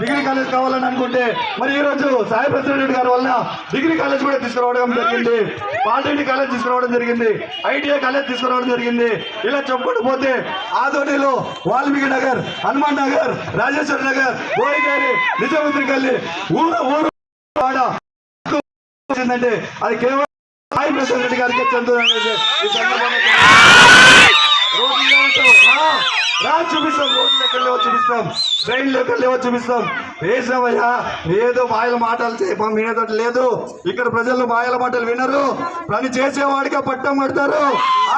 Degree college కావాలని అనుకుంటే మరి ఈ రోజు సాయి ప్రసాద్ గారి వలన డిగ్రీ కాలేజ్ కూడా తీసుకురావడం జరిగింది. పాలిటెక్నిక్ కాలేజ్ తీసుకురావడం జరిగింది. ఐటీఐ కాలేజ్ తీసుకురావడం జరిగింది. ఇలా చెప్పుకుంటూ పోతే ఆదోనిలో వాల్మీకి నగర్ హనుమాన్ నగర్ రాజేశ్వర నగర్ గారి నిజాముద్రి గల్లి ఊరు ఊరు అది కేవలం సాయి ప్రసాద్ రెడ్డి గారికి చెందుతుంది. ఈ సందర్భంగా చూపిస్తాం రోడ్లోకి వెళ్ళి చూపిస్తాం. ట్రైన్లోకి వెళ్ళి చూపిస్తాం. వేసామయ్యా ఏదో మాయల మాటలు చేయమా వినేటట్టు లేదు. ఇక్కడ ప్రజలు మాయల మాటలు వినరు. పని చేసేవాడిగా పట్టం పడతారు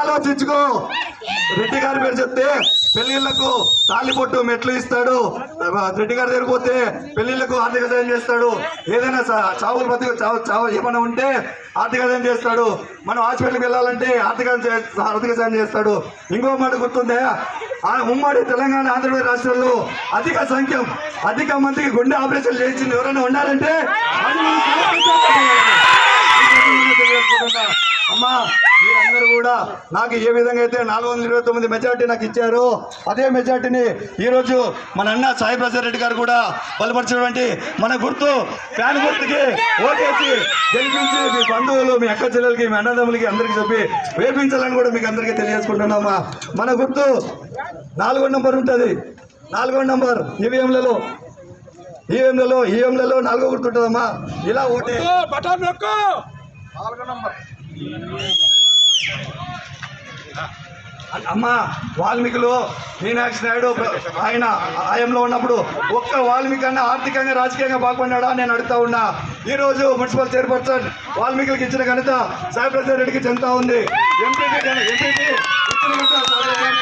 ఆలోచించుకో. రెడ్డి గారి పేరు చెప్తే పెళ్ళిళ్ళకు తాలిపొట్టు మెట్లు ఇస్తాడు. రెడ్డి గారి దగ్గర పోతే పెళ్ళిళ్ళకు ఆర్థిక సాయం చేస్తాడు. ఏదైనా చావులు బతికి చావు చావు ఏమైనా ఉంటే ఆర్థిక సాయం చేస్తాడు. మనం హాస్పిటల్కి వెళ్ళాలంటే ఆర్థిక ఆర్థిక సాయం చేస్తాడు. ఇంకో మాట గుర్తుందే? ఆ ఉమ్మడి తెలంగాణ ఆంధ్రప్రదేశ్ రాష్ట్రాల్లో అధిక సంఖ్య అధిక మందికి గుండె ఆపరేషన్ చేయించింది ఎవరైనా ఉండాలంటే. అమ్మా మీరందరూ కూడా నాకు ఏ విధంగా అయితే నాలుగు వందల ఇరవై తొమ్మిది మెజార్టీ నాకు ఇచ్చారో అదే మెజార్టీని ఈరోజు మన అన్న సాయి ప్రసాద్ రెడ్డి గారు కూడా బలపరిచినటువంటి మన గుర్తు ఫ్యాన్ గుర్తుకి ఓటేసి గెలిపించి మీ బంధువులు మీ అక్క చెల్లెలకి మీ అన్నదమ్ములకి అందరికీ చెప్పి వేపించాలని కూడా మీకు అందరికీ తెలియజేసుకుంటున్నామా? మన గుర్తు నాలుగో నంబర్ ఉంటుంది. నాలుగో నంబర్ ఈవీఎంలలో. ఈవీఎంలలో ఈవీఎంలలో నాలుగో గుర్తు ఉంటుందమ్మా ఇలా ఓటే. బటన్ నొక్కు. అమ్మ వాల్మీకులు మీనాక్షి నాయుడు ఆయన ఆయంలో ఉన్నప్పుడు ఒక్క వాల్మీకి అన్న ఆర్థికంగా రాజకీయంగా బాగుపడినాడా నేను అడుగుతా ఉన్నా. ఈరోజు మున్సిపల్ చైర్పర్సన్ వాల్మీకులకు ఇచ్చిన ఘనత సాయిప్రసాద్ రెడ్డికి చెందుతా ఉంది. ఇచ్చిన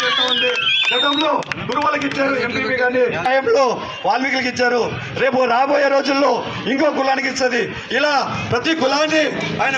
ఘనత ఉంది. గతంలో గురువులకు ఇచ్చారు ఎంపీపీ కానీ ఆయంలో వాల్మీకులకు ఇచ్చారు. రేపు రాబోయే రోజుల్లో ఇంకో కులానికి ఇస్తుంది. ఇలా ప్రతి కులాన్ని ఆయన